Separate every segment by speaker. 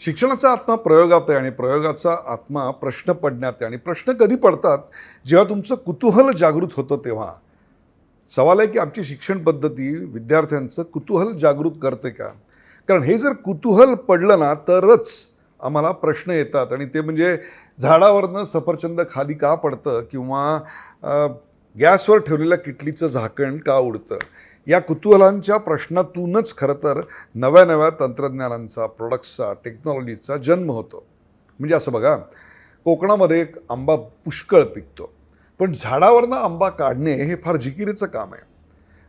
Speaker 1: शिक्षणाचा आत्मा प्रयोगात आहे आणि प्रयोगाचा आत्मा प्रश्न पडण्यात आहे. आणि प्रश्न कधी पडतात? जेव्हा तुमचं कुतूहल जागृत होतं तेव्हा. सवाल आहे की आमची शिक्षण पद्धती विद्यार्थ्यांचं कुतूहल जागृत करते का? कारण हे जर कुतूहल पडलं ना तरच आम्हाला प्रश्न येतात. आणि ते म्हणजे झाडावरनं सफरचंद खाली का पडतं? किंवा गॅसवर ठेवलेल्या किटलीचं झाकण का उडतं? या कुतूहलांच्या प्रश्नातूनच खरं तर नव्या नव्या तंत्रज्ञानांचा प्रोडक्ट्सचा टेक्नॉलॉजीचा जन्म होतो. म्हणजे असं बघा कोकणामध्ये एक आंबा पुष्कळ पिकतो. पण झाडावरनं आंबा काढणे हे फार जिकिरीचं काम आहे.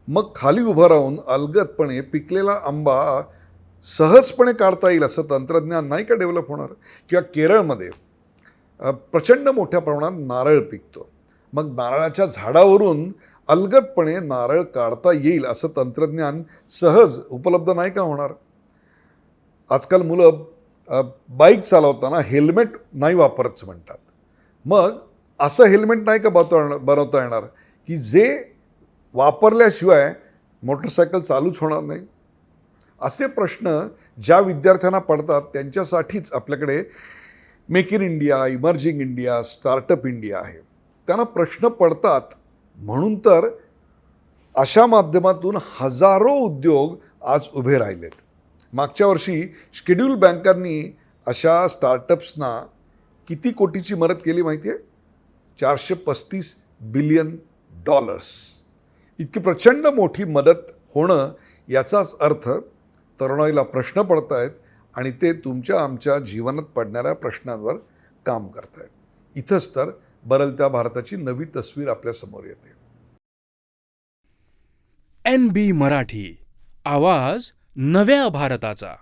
Speaker 1: मग खाली उभं राहून अलगदपणे पिकलेला आंबा सहजपणे काढता येईल असं तंत्रज्ञान नाही का डेव्हलप होणार? किंवा केरळमध्ये प्रचंड मोठ्या प्रमाणात नारळ पिकतो. मग नारळाच्या झाडावरून अलगदपणे नारळ काढता येईल असं तंत्रज्ञान सहज उपलब्ध नाही का होणार? आजकाल मुलं बाईक चालवताना हेल्मेट नाही वापरतच म्हणतात. मग असं हेल्मेट नाही का बनवता बनवता येणार? की जे वापरल्याशिवाय मोटरसायकल चालूच होणार नाही? असे प्रश्न ज्या विद्यार्थ्यांना पडतात त्यांच्यासाठीच आपल्याकडे make in India emerging India startup India आहे. त्यांना प्रश्न पडतात म्हणून तर अशा माध्यमातून हजारो उद्योग आज उभे राहिलेत. मागच्या वर्षी शेड्यूल बँकांनी अशा स्टार्टअप्सना किती कोटीची मदत केली माहिती आहे चारशे पस्तीस बिलियन डॉलर्स इतकी प्रचंड मोठी मदत होणं याचाच अर्थ तरुणाईला प्रश्न पडत आहेत आणि ते तुमच्या आमच्या जीवनात पडणाऱ्या प्रश्नांवर काम करत आहेत इथंच तर बदलत्या भारताची नवी तस्वीर आपल्यासमोर येते.
Speaker 2: एन बी मराठी आवाज नव्या भारताचा.